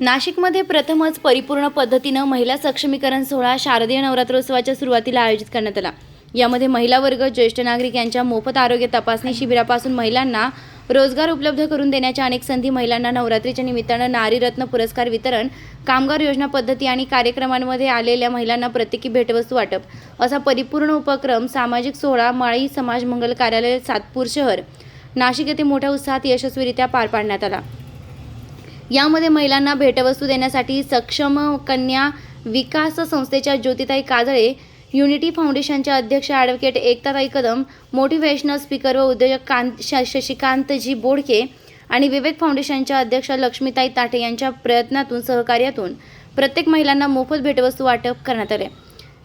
नाशिकमध्ये प्रथमच परिपूर्ण पद्धतीनं महिला सक्षमीकरण सोहळा शारदीय नवरात्रोत्सवाच्या सुरुवातीला आयोजित करण्यात आला. यामध्ये महिला वर्ग ज्येष्ठ नागरिक यांच्या मोफत आरोग्य तपासणी शिबिरापासून महिलांना रोजगार उपलब्ध करून देण्याच्या अनेक संधी महिलांना नवरात्रीच्या निमित्तानं नारीरत्न पुरस्कार वितरण कामगार योजना पद्धती आणि कार्यक्रमांमध्ये आलेल्या महिलांना प्रत्येकी भेटवस्तू वाटप. असा परिपूर्ण उपक्रम सामाजिक सोहळा माळी समाज मंगल कार्यालय सातपूर शहर नाशिक येथे मोठ्या उत्साहात यशस्वीरित्या पार पाडण्यात आला. यामध्ये महिलांना भेटवस्तू देण्यासाठी सक्षम कन्या विकास संस्थेच्या ज्योतिताई काजळे युनिटी फाउंडेशनच्या अध्यक्ष ॲडव्होकेट एकताताई कदम मोटिव्हेशनल स्पीकर व उद्योजक कांत श शशिकांतजी बोडके आणि विवेक फाउंडेशनच्या अध्यक्ष लक्ष्मीताई ताटे यांच्या प्रयत्नातून सहकार्यातून प्रत्येक महिलांना मोफत भेटवस्तू वाटप करण्यात आले.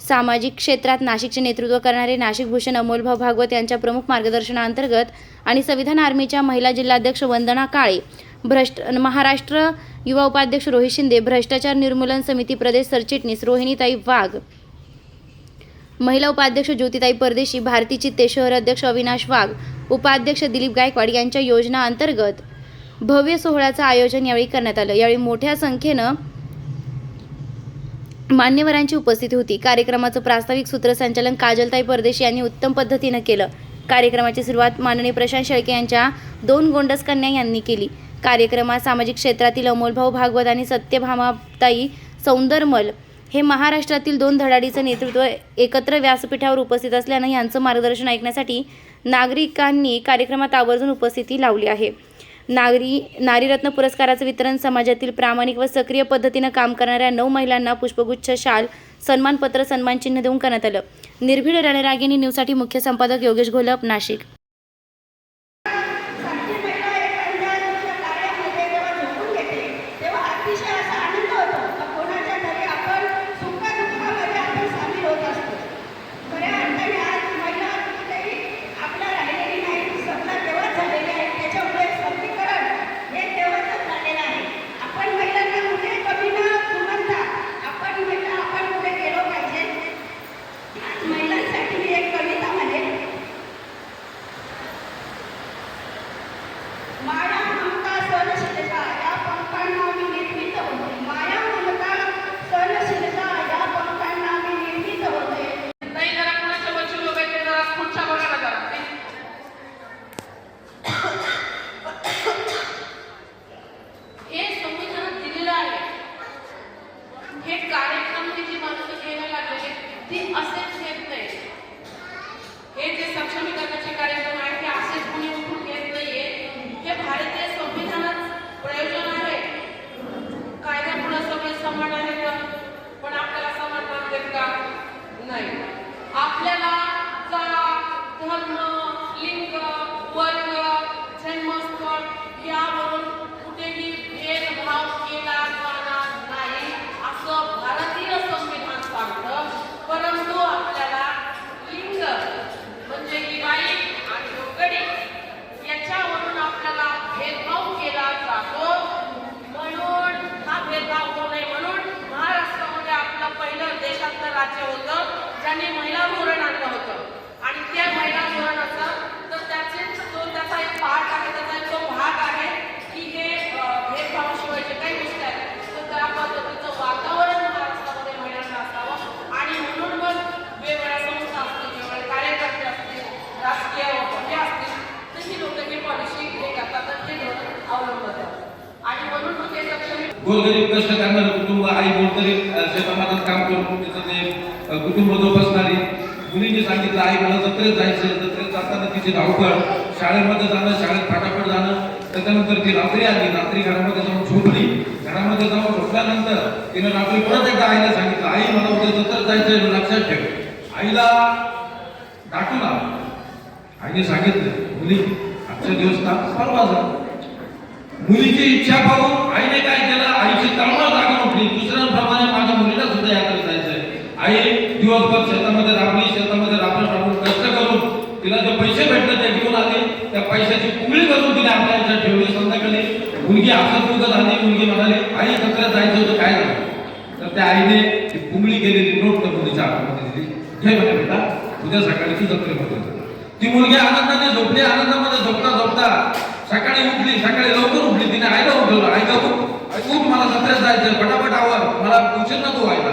सामाजिक क्षेत्रात नाशिकचे नेतृत्व करणारे नाशिक भूषण अमोलभाऊ भागवत यांच्या प्रमुख मार्गदर्शनाअंतर्गत आणि संविधान आर्मीच्या महिला जिल्हाध्यक्ष वंदना काळे भ्रष्ट महाराष्ट्र युवा उपाध्यक्ष रोहित शिंदे भ्रष्टाचार निर्मूलन समिती प्रदेश सरचिटणीस रोहिणीताई वाघ महिला उपाध्यक्ष ज्योतिताई परदेशी भारती चित्ते शहर अध्यक्ष अविनाश वाघ उपाध्यक्ष दिलीप गायकवाड यांच्या योजना अंतर्गत भव्य सोहळ्याचं आयोजन यावेळी करण्यात आलं. यावेळी मोठ्या संख्येनं मान्यवरांची उपस्थिती होती. कार्यक्रमाचं प्रास्ताविक सूत्रसंचालन काजलताई परदेशी यांनी उत्तम पद्धतीनं केलं. कार्यक्रमाची सुरुवात माननीय प्रशांत शेळके यांच्या दोन गोंडस कन्या यांनी केली. कार्यक्रमात सामाजिक क्षेत्रातील अमोलभाऊ भागवत आणि सत्यभामाताई सौंदरमल हे महाराष्ट्रातील दोन धडाडीचं नेतृत्व एकत्र व्यासपीठावर उपस्थित असल्यानं यांचं मार्गदर्शन ऐकण्यासाठी नागरिकांनी कार्यक्रमात आवर्जून उपस्थिती लावली आहे. नागरी नारीरत्न पुरस्काराचं वितरण समाजातील प्रामाणिक व सक्रिय पद्धतीनं काम करणाऱ्या नऊ महिलांना पुष्पगुच्छ शाल सन्मानपत्र सन्मानचिन्ह देऊन करण्यात आलं. निर्भीड रणरागिणी न्यूजसाठी मुख्य संपादक योगेश घोलप नाशिक. Thank you. गोरगरीब कष्ट करणारं कुटुंब आई कोणतरी शेतामध्ये काम करून तिचं ते कुटुंब जोपासणारी मुलीने सांगितलं आई मला जत्रेत जायचं जत्रेत जाताना तिची धावपळ शाळेमध्ये जाणं शाळेत फाटाफट जाणं. त्याच्यानंतर ती रात्री आली रात्री घरामध्ये जाऊन झोपली. घरामध्ये जाऊन झोपल्यानंतर तिने रात्री परत एकदा आईला सांगितलं आई मला उद्या जत्रेत जायचंय लक्षात ठेव. आईला दाटून आलं. आईने सांगितलं मुली आजच्या दिवस का परवा जा. मुलीची इच्छा पाहून आईने काय केलं? आईची तळमळ जागा उठली दुसऱ्यांप्रमाणे माझ्या मुलीला सुद्धा यात्रेत जायचंय. आई दिवसभर शेतामध्ये राबली शेतामध्ये राबून राबून कष्ट करून तिला जे पैसे भेटले ते घेऊन आले. त्या पैशाची पुंगळी करून तिने आपल्या याच्यात ठेवली. संध्याकाळी मुलगी हसत मुलगा झाली. मुलगी म्हणाली आई जत्रेत जायचं होतं काय झालं? तर त्या आईने ती पुंगळी गेलेली नोट त्या मुलीच्या हातामध्ये दिली. घे म्हणे बेटा उद्या सकाळी तू जत्रेमध्ये ती मुलगी आनंदाने झोपली. आनंदामध्ये झोपता झोपता सकाळी उठली सकाळी लवकर उठली. तिने आईला उठवलं आई का उठ आई, मला जत्रेत जायचं फटाफट पटापट आवर. मला उशीर नको व्हायला.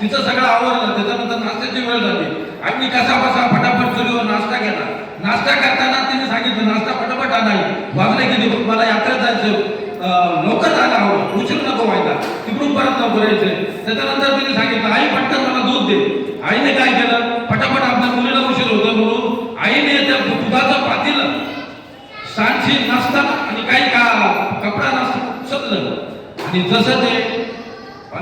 तिचं सगळं आवरलं. त्याच्यानंतर नाश्त्याची वेळ झाली. आम्ही कसा बसा फटाफट चुलीवर नाश्ता केला. नाश्ता करताना तिने सांगितलं नाश्ता फटाफट आणाय. वाजले किती? मला यात्रेत जायचं लवकर जायला हवं. उशीर नको व्हायला. तिकडून परत लवकर यायचं त्याच्यानंतर तिने सांगितलं आई पटकन मला दूध दे. आईने काय केलं? फटाफट आपल्या मुलीला उशीर होतं म्हणून आईने त्या दुधाचं पातील सांडशी नसताना आणि काही का कपडा नसताना उचललं आणि जसं ते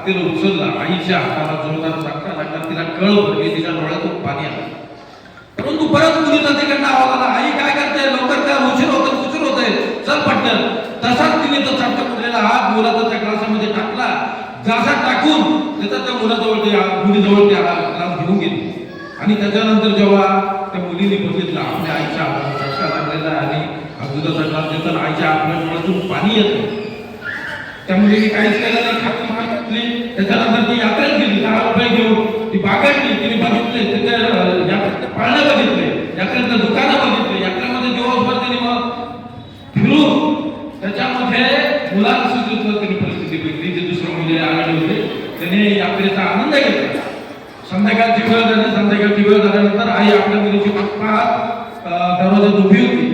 तिला उचललं आईच्या हाताला जोरदार धक्का लागला तिला कळ पडली तिच्या डोळ्यातून पाणी आलं. परंतु परत मुलीचा तिकडनं आवाज आला आई काय करते लवकर त्या उशीर होत उशीर होतंय. चल पटकन. तसाच तिने तो चटका पडलेला हात मुलाचा त्या ग्लासामध्ये टाकला. ग्लासात टाकून त्याचा त्या मुलाजवळ ते मुलीजवळ त्या ग्लास घेऊन गेली. आणि त्याच्यानंतर जेव्हा त्या मुलीने बघितलं आपल्या आईच्या हाताला चटका लागलेला आणि हा दुधाचा देतात आईच्या आपल्या डोळ्यातून पाणी येतं त्यामुळे मुलीने काहीच केलं नाही. खात मान त्याच्यानंतर ती यात्रा गेली दहा रुपये घेऊन ती बागडली तिने बघितले. तिथे यात्रेत पाळणं बघितले. यात्रेतलं दुकानं बघितले. यात्रेमध्ये दिवसभर तिने मग फिरून त्याच्यामध्ये मुलांना सुद्धा त्यांनी परिस्थिती बघितली. जे दुसरं मुली आलेले होते. त्याने यात्रेचा आनंद घेतला. संध्याकाळची वेळ झाली. संध्याकाळची वेळ झाल्यानंतर आई आपल्या मुलीची पप्पा दरवाजात उभी होती.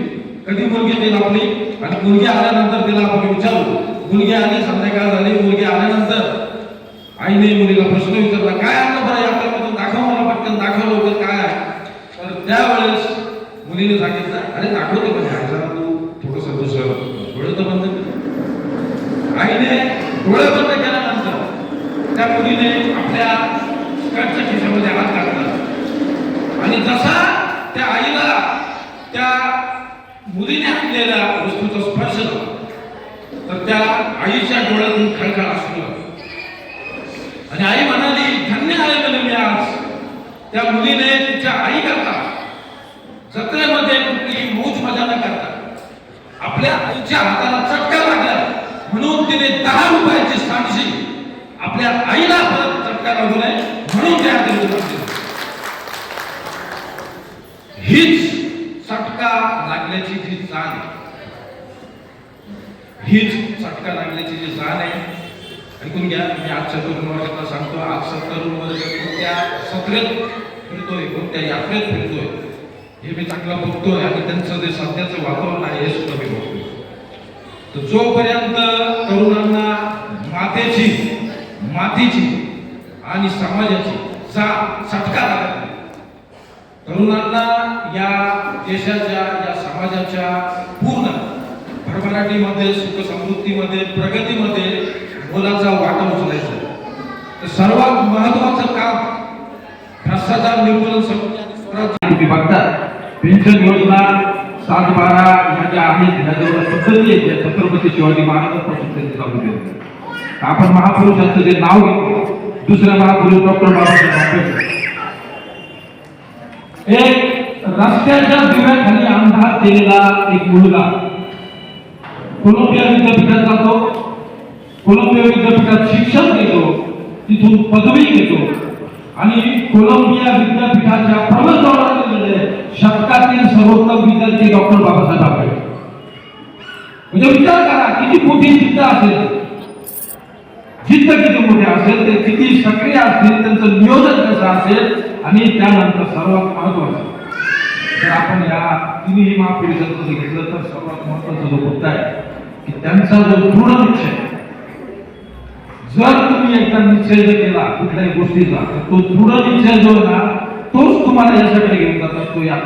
कधी मुलगी ती आपली आणि मुलगी आल्यानंतर तिला आपण विचारू मुलगी आली संध्याकाळ झाली मुलगी आल्यानंतर आईने मुलीला प्रश्न विचारला काय आणलं बरं आपल्यामध्ये दाखव मला पटकन दाखव लवकर काय आहे. तर त्यावेळेस मुलीने सांगितलं अरे दाखवते पण ह्याचा तू थोडस दुसरं डोळे तर बंद आईने डोळे बंद केल्यानंतर त्या मुलीने आपल्या स्कर्टच्या खिशामध्ये हात घातला. आणि जसा त्या आईला त्या मुलीने आपल्याला वस्तूचा स्पर्श तर त्या आईच्या डोळ्यातून खळखळ असू आणि आई म्हणाली धन्य आहे म्हणे मी आज. त्या मुलीने तिच्या आई करता जत्रेमध्ये कुठलीही मौज मजा न करता आपल्या आईच्या हाताला चटका लागला म्हणून तिने दहा रुपयाची सांगशी आपल्या आईला परत चटका लागू नये म्हणून त्या यात्रेला गेली. हीच चटका लागल्याची जी जाण आहे. हीच चटका लागण्याची जी जाण आहे ऐकून घ्या मी आजच्या तरुण वर्गाला सांगतो आजचा तरुण वर्ग कोणत्या सत्रेत फिरतोय कोणत्या यात्रेत फिरतोय हे मी चांगला बघतोय आणि त्यांचं जे सध्याचं वातावरण आहे हे सुद्धा मी बघतोय. तर जोपर्यंत तरुणांना मातेची मातीची आणि समाजाची जा चटका लागत नाही, तरुणांना या देशाच्या या समाजाच्या पूर्ण भरभराटीमध्ये सुख समृद्धीमध्ये प्रगतीमध्ये मोलाचा वाटा उचलायचा. तर सर्वात महत्वाचं काम भ्रष्टाचार निर्मूलन समिती बघतात पेन्शन योजना सात बारा ह्या ज्या आहेत ह्या जवळ पद्धती आहेत त्या छत्रपती शिवाजी महाराजांपासून त्यांनी चालू केल्या. आपण महापुरुषांचं जे नाव घेतो दुसऱ्या महापुरुष डॉक्टर बाबासाहेब आंबेडकर. एक रस्त्याच्या दिव्याखाली अंधार केलेला एक मुलगा. कोलंबिया विद्यापीठात जातो. कोलंबिया विद्यापीठात शिक्षण घेतो. तिथून पदवी घेतो. आणि कोलंबिया विद्यापीठाच्या प्रबंधावर म्हणजे शतकातील सर्वोत्तम विद्यार्थी डॉक्टर बाबासाहेब आंबेडकर. म्हणजे विचार करा किती मोठी जिद्द असेल. जिद्द किती मोठी असेल ते किती सक्रिय असतील त्यांचं नियोजन कसं असेल आणि त्यानंतर सर्वात महत्वाचं जर आपण या तिन्ही महापिढीचं जर घेतलं तर सर्वात महत्त्वाचा जो मुद्दा आहे की त्यांचा जो दृढ निश्चय जर तुम्ही एकदा निश्चय जर केला कुठल्याही गोष्टीचा तर तो दृढ निश्चय जो आहे ना तोच तुम्हाला याच्याकडे घेऊन जातो तो या